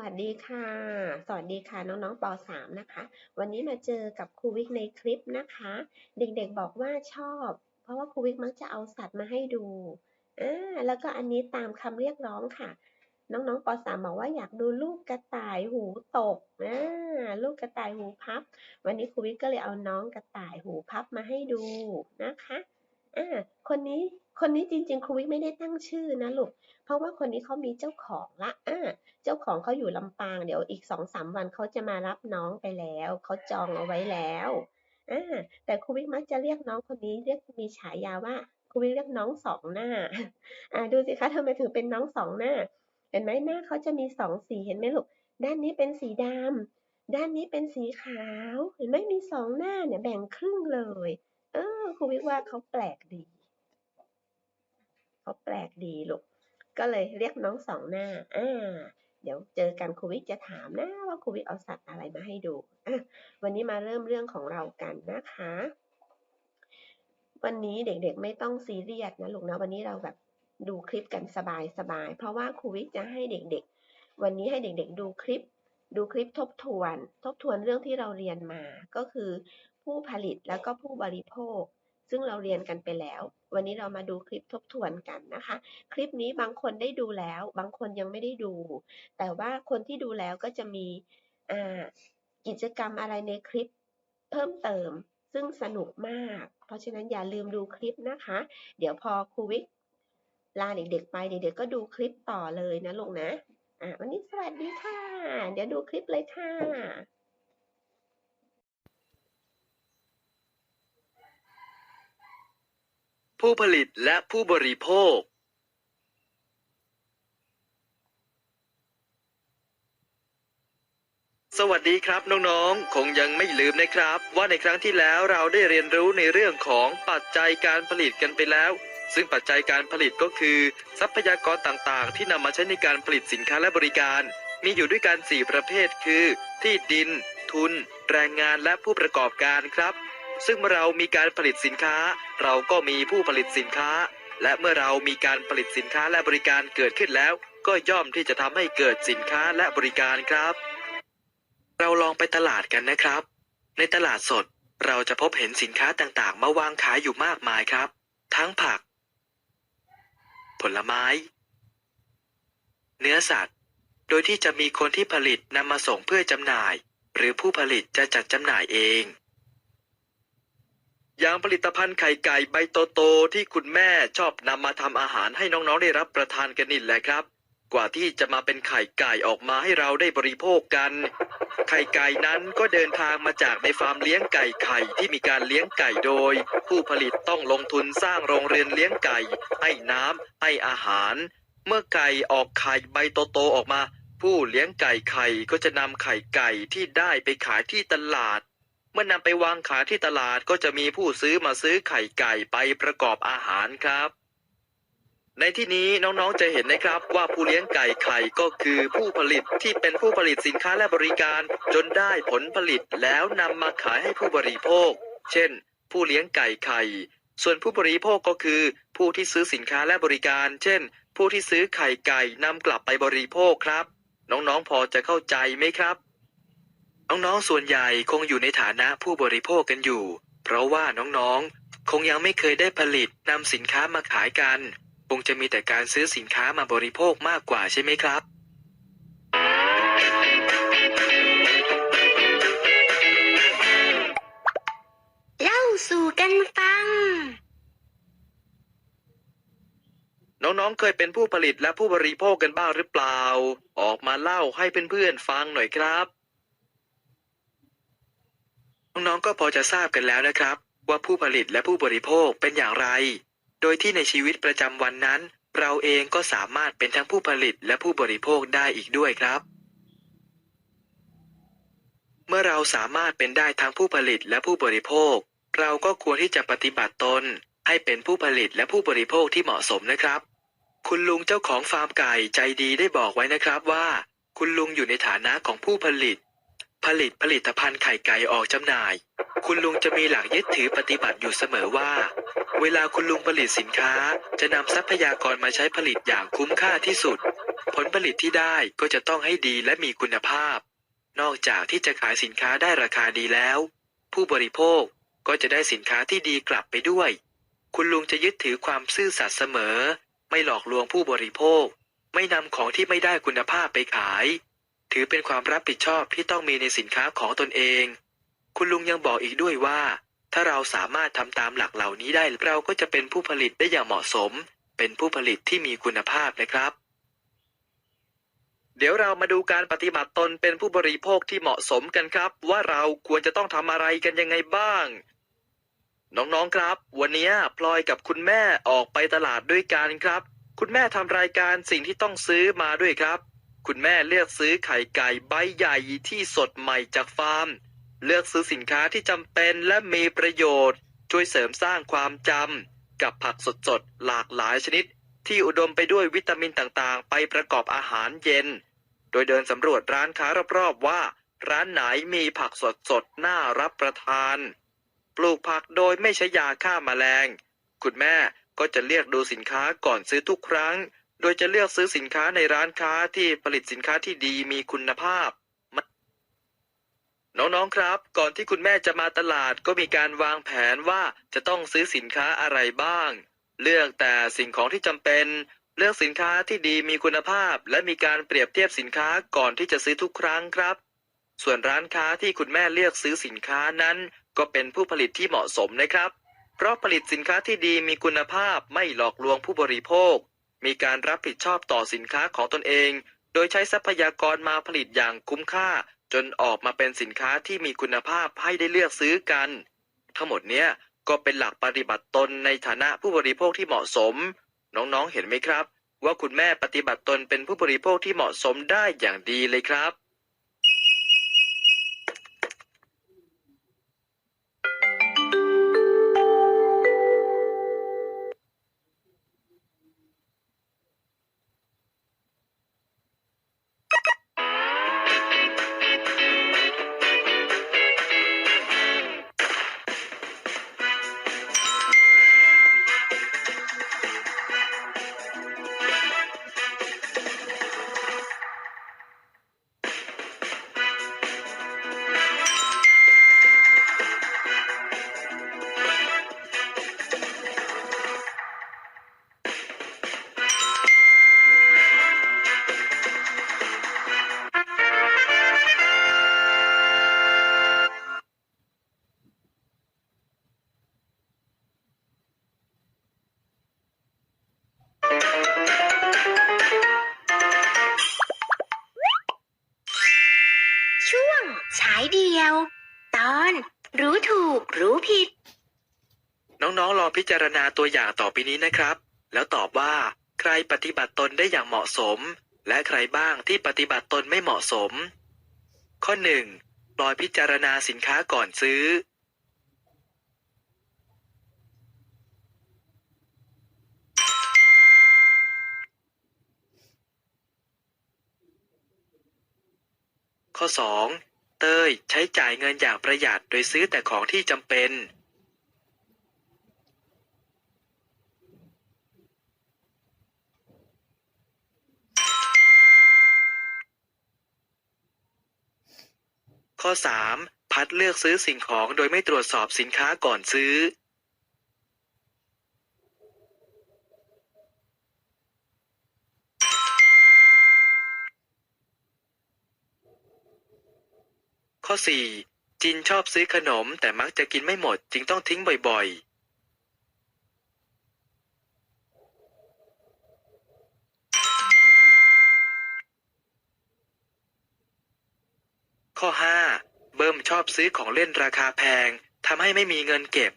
วัสดีค่ะ สวัสดีค่ะน้องๆป .3 นะคะ วันนี้มาเจอกับครูวิกในคลิปนะคะ เด็กๆบอกว่าชอบ เพราะว่าครูวิกมักจะเอาสัตว์มาให้ดูอ่าแล้วก็อันนี้ตามคำเรียกร้องค่ะ น้องๆป .3 บอกว่าอยากดูลูกกระต่ายหูตกอ่าลูกกระต่ายหูพับ วันนี้ครูวิกก็เลยเอาน้องกระต่ายหูพับมาให้ดูนะคะ อ่าคนนี้คนนี้จริง ๆ ครูวิกไม่ได้ตั้งชื่อนะลูก เพราะว่าคนนี้เขามีเจ้าของละอ่าเจ้าของเขาอยู่ลำปาง เดี๋ยวอีกสองสามวันเขาจะมารับน้องไปแล้ว เขาจองเอาไว้แล้วอ่าแต่ครูวิกมักจะเรียกน้องคนนี้เรียกมีฉายาว่าครูวิกเรียกน้องสองหน้า อ่าดูสิคะทำไมถึงเป็นน้องสองหน้า เห็นไหมหน้าเขาจะมีสองสีเห็นไหมลูก ด้านนี้เป็นสีดำด้านนี้เป็นสีขาว เห็นไหมมีสองหน้าเนี่ยแบ่งครึ่งเลย เออครูวิกว่าเขาแปลกดี เขาแปลกดีลูก ก็เลยเรียกน้องสองหน้า อ่า เดี๋ยวเจอกันครูวิกจะถามนะว่าครูวิกเอาสัตว์อะไรมาให้ดู อะ วันนี้มาเริ่มเรื่องของเรากันนะคะ วันนี้เด็กๆไม่ต้องซีเรียสนะลูกนะ วันนี้เราแบบดูคลิปกันสบายๆ เพราะว่าครูวิกจะให้เด็กๆ วันนี้ให้เด็กๆดูคลิปดูคลิปทบทวน ทบทวนเรื่องที่เราเรียนมาก็คือ ผู้ผลิตแล้วก็ผู้บริโภค ซึ่งเราเรียนกันไปแล้ว วันนี้เรามาดูคลิปทบทวนกันนะคะ คลิปนี้บางคนได้ดูแล้ว บางคนยังไม่ได้ดู แต่ว่าคนที่ดูแล้วก็จะมีกิจกรรมอะไรในคลิปเพิ่มเติม ซึ่งสนุกมาก เพราะฉะนั้นอย่าลืมดูคลิปนะคะ เดี๋ยวพอครูวิกลาเด็กๆไปเด็กๆก็ดูคลิปต่อเลยนะลูกนะอะวันนี้สวัสดีค่ะ เดี๋ยวดูคลิปเลยค่ะ ผู้ผลิตและผู้บริโภคสวัสดีครับน้องๆ คงยังไม่ลืมนะครับ ว่าในครั้งที่แล้วเราได้เรียนรู้ในเรื่องของปัจจัยการผลิตกันไปแล้ว ซึ่งปัจจัยการผลิตก็คือ ทรัพยากรต่างๆ ที่นำมาใช้ในการผลิตสินค้าและบริการ มีอยู่ด้วยกัน 4 ประเภทคือ ที่ดิน ทุน แรงงานและผู้ประกอบการครับ ซึ่งเมื่อเรามีการผลิตสินค้า เราก็มีผู้ผลิตสินค้า และเมื่อเรามีการผลิตสินค้าและบริการเกิดขึ้นแล้ว ก็ย่อมที่จะทำให้เกิดสินค้าและบริการครับ เราลองไปตลาดกันนะครับ ในตลาดสดเราจะพบเห็นสินค้าต่างๆ มาวางขายอยู่มากมายครับ ทั้งผัก ผลไม้ เนื้อสัตว์ โดยที่จะมีคนที่ผลิตนำมาส่งเพื่อจำหน่าย หรือผู้ผลิตจะจัดจำหน่ายเอง อย่างผลิตภัณฑ์ไข่ไก่ใบโตๆที่คุณแม่ชอบนำมาทำอาหารให้น้องๆได้รับประทานกันนี่แหละครับ กว่าที่จะมาเป็นไข่ไก่ออกมาให้เราได้บริโภคกัน ไข่ไก่นั้นก็เดินทางมาจากในฟาร์มเลี้ยงไก่ไข่ที่มีการเลี้ยงไก่โดย ผู้ผลิตต้องลงทุนสร้างโรงเรือนเลี้ยงไก่ ให้น้ำให้อาหาร เมื่อไก่ออกไข่ใบโตๆออกมา ผู้เลี้ยงไก่ไข่ก็จะนำไข่ไก่ที่ได้ไปขายที่ตลาด เมื่อนำไปวางขายที่ตลาดก็จะมีผู้ซื้อมาซื้อไข่ไก่ไปประกอบอาหารครับ ในที่นี้น้องๆจะเห็นนะครับว่าผู้เลี้ยงไก่ไข่ก็คือผู้ผลิตที่เป็นผู้ผลิตสินค้าและบริการ จนได้ผลผลิตแล้วนำมาขายให้ผู้บริโภค เช่น ผู้เลี้ยงไก่ไข่ ส่วนผู้บริโภคก็คือ ผู้ที่ซื้อสินค้าและบริการ เช่น ผู้ที่ซื้อไข่ไก่นำกลับไปบริโภคครับ น้องๆพอจะเข้าใจไหมครับ น้องๆส่วนใหญ่คงอยู่ในฐานะผู้บริโภคกันอยู่ เพราะว่าน้องๆ คงยังไม่เคยได้ผลิตนำสินค้ามาขายกัน คงจะมีแต่การซื้อสินค้ามาบริโภคมากกว่าใช่ไหมครับเล่าสู่กันฟัง น้องๆ เคยเป็นผู้ผลิตและผู้บริโภคกันบ้างหรือเปล่า ออกมาเล่าให้เพื่อนๆ ฟังหน่อยครับ น้องๆก็พอจะทราบกันแล้วนะครับ ว่าผู้ผลิตและผู้บริโภคเป็นอย่างไร โดยที่ในชีวิตประจำวันนั้น เราเองก็สามารถเป็นทั้งผู้ผลิตและผู้บริโภคได้อีกด้วยครับ เมื่อเราสามารถเป็นได้ทั้งผู้ผลิตและผู้บริโภค เราก็ควรที่จะปฏิบัติตน ให้เป็นผู้ผลิตและผู้บริโภคที่เหมาะสมนะครับ คุณลุงเจ้าของฟาร์มไก่ใจดีได้บอกไว้นะครับว่า คุณลุงอยู่ในฐานะของผู้ผลิต ผลิตผลิตภัณฑ์ไข่ไก่ออกจำหน่าย คุณลุงจะมีหลักยึดถือปฏิบัติอยู่เสมอว่า เวลาคุณลุงผลิตสินค้า จะนำทรัพยากรมาใช้ผลิตอย่างคุ้มค่าที่สุด ผลผลิตที่ได้ก็จะต้องให้ดีและมีคุณภาพ นอกจากที่จะขายสินค้าได้ราคาดีแล้ว ผู้บริโภคก็จะได้สินค้าที่ดีกลับไปด้วย คุณลุงจะยึดถือความซื่อสัตย์เสมอ ไม่หลอกลวงผู้บริโภค ไม่นำของที่ไม่ได้คุณภาพไปขาย ถือเป็นความรับผิดชอบที่ต้องมีในสินค้าของตนเอง คุณลุงยังบอกอีกด้วยว่า ถ้าเราสามารถทำตามหลักเหล่านี้ได้เราก็จะเป็นผู้ผลิตได้อย่างเหมาะสม เป็นผู้ผลิตที่มีคุณภาพนะครับ เดี๋ยวเรามาดูการปฏิบัติตนเป็นผู้บริโภคที่เหมาะสมกันครับ ว่าเราควรจะต้องทำอะไรกันยังไงบ้าง น้องๆครับ วันนี้พลอยกับคุณแม่ออกไปตลาดด้วยกันครับ คุณแม่ทำรายการสิ่งที่ต้องซื้อมาด้วยครับ คุณแม่เลือกซื้อไข่ไก่ใบใหญ่ที่สดใหม่จากฟาร์ม เลือกซื้อสินค้าที่จำเป็นและมีประโยชน์ ช่วยเสริมสร้างความจำกับผักสดๆ หลากหลายชนิด ที่อุดมไปด้วยวิตามินต่างๆ ไปประกอบอาหารเย็น โดยเดินสำรวจร้านค้ารอบๆว่า ร้านไหนมีผักสดๆ น่ารับประทาน ปลูกผักโดยไม่ใช้ยาฆ่าแมลง คุณแม่ก็จะเลือกดูสินค้าก่อนซื้อทุกครั้ง โดยจะเลือกซื้อสินค้าในร้านค้าที่ผลิตสินค้าที่ดีมีคุณภาพ น้องๆครับ ก่อนที่คุณแม่จะมาตลาดก็มีการวางแผนว่าจะต้องซื้อสินค้าอะไรบ้าง เลือกแต่สิ่งของที่จำเป็น เลือกสินค้าที่ดีมีคุณภาพ และมีการเปรียบเทียบสินค้าก่อนที่จะซื้อทุกครั้งครับ ส่วนร้านค้าที่คุณแม่เลือกซื้อสินค้านั้น ก็เป็นผู้ผลิตที่เหมาะสมนะครับ เพราะผลิตสินค้าที่ดีมีคุณภาพไม่หลอกลวงผู้บริโภค มีการรับผิดชอบต่อสินค้าของตนเอง โดยใช้ทรัพยากรมาผลิตอย่างคุ้มค่า จนออกมาเป็นสินค้าที่มีคุณภาพให้ได้เลือกซื้อกัน ทั้งหมดเนี้ยก็เป็นหลักปฏิบัติตนในฐานะผู้บริโภคที่เหมาะสม น้องๆเห็นไหมครับ ว่าคุณแม่ปฏิบัติตนเป็นผู้บริโภคที่เหมาะสมได้อย่างดีเลยครับายเดียว ตอนรู้ถูกรู้ผิด น้องๆลองพิจารณาตัวอย่างต่อไปนี้นะครับ แล้วตอบว่าใครปฏิบัติตนได้อย่างเหมาะสม และใครบ้างที่ปฏิบัติตนไม่เหมาะสม ข้อหนึ่งปล่อยพิจารณาสินค้าก่อนซื้อ ข้อ 2. เต้ยใช้จ่ายเงินอย่างประหยัดโดยซื้อแต่ของที่จำเป็นข้อ 3. พัดเลือกซื้อสิ่งของโดยไม่ตรวจสอบสินค้าก่อนซื้อ 4. จินชอบซื้อขนมแต่มักจะกินไม่หมดจึงต้องทิ้งบ่อยๆข้อ 5. เบิ้มชอบซื้อของเล่นราคาแพงทำให้ไม่มีเงินเก็บ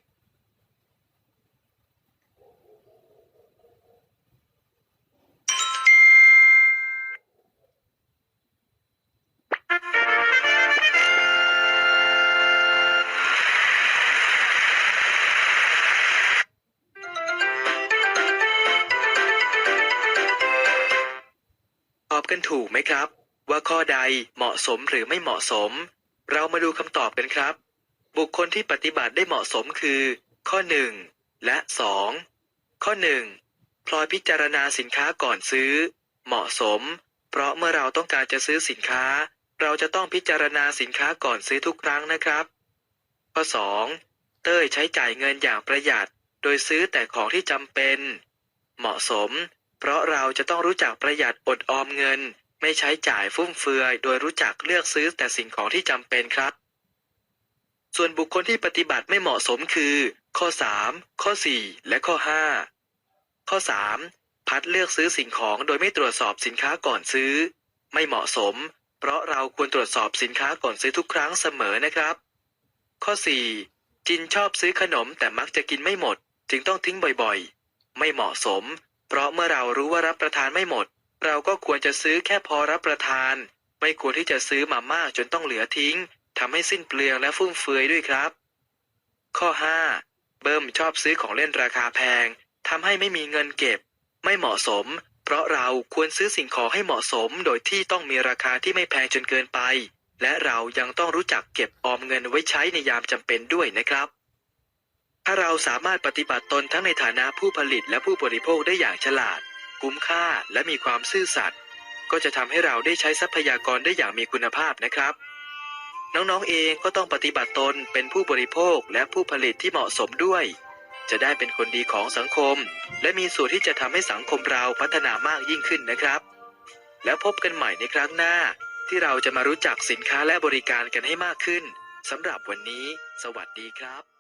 ข้อใดเหมาะสมหรือไม่เหมาะสม เรามาดูคำตอบกันครับ บุคคลที่ปฏิบัติได้เหมาะสมคือ ข้อ 1 และ 2 ข้อ 1 พลอยพิจารณาสินค้าก่อนซื้อ เหมาะสม เพราะเมื่อเราต้องการจะซื้อสินค้า เราจะต้องพิจารณาสินค้าก่อนซื้อทุกครั้งนะครับ ข้อ 2 เต้ยใช้จ่ายเงินอย่างประหยัด โดยซื้อแต่ของที่จำเป็น เหมาะสม เพราะเราจะต้องรู้จักประหยัดอดออมเงิน ไม่ใช้จ่ายฟุ่มเฟือย โดยรู้จักเลือกซื้อแต่สิ่งของที่จำเป็นครับ ส่วนบุคคลที่ปฏิบัติไม่เหมาะสมคือ ข้อ 3 ข้อ 4 และข้อ 5 ข้อ 3 พัดเลือกซื้อสิ่งของโดยไม่ตรวจสอบสินค้าก่อนซื้อ ไม่เหมาะสม เพราะเราควรตรวจสอบสินค้าก่อนซื้อทุกครั้งเสมอนะครับ ข้อ 4 จินชอบซื้อขนมแต่มักจะกินไม่หมด จึงต้องทิ้งบ่อยๆ ไม่เหมาะสม เพราะเมื่อเรารู้ว่ารับประทานไม่หมด เราก็ควรจะซื้อแค่พอรับประทาน ไม่ควรที่จะซื้อมามากจนต้องเหลือทิ้งทำให้สิ้นเปลืองและฟุ่มเฟือยด้วยครับ ข้อ 5 เบิ้มชอบซื้อของเล่นราคาแพงทำให้ไม่มีเงินเก็บ ไม่เหมาะสม เพราะเราควรซื้อสิ่งของให้เหมาะสม โดยที่ต้องมีราคาที่ไม่แพงจนเกินไป และเรายังต้องรู้จักเก็บออมเงินไว้ใช้ในยามจำเป็นด้วยนะครับถ้าเราสามารถปฏิบัติตนทั้งในฐานะผู้ผลิตและผู้บริโภคได้อย่างฉลาด คุ้มค่าและมีความซื่อสัตย์ก็จะทำให้เราได้ใช้ทรัพยากรได้อย่างมีคุณภาพนะครับ น้องๆเองก็ต้องปฏิบัติตนเป็นผู้บริโภคและผู้ผลิตที่เหมาะสมด้วย จะได้เป็นคนดีของสังคม และมีส่วนที่จะทำให้สังคมเราพัฒนามากยิ่งขึ้นนะครับ แล้วพบกันใหม่ในครั้งหน้า ที่เราจะมารู้จักสินค้าและบริการกันให้มากขึ้นสำหรับวันนี้ สวัสดีครับ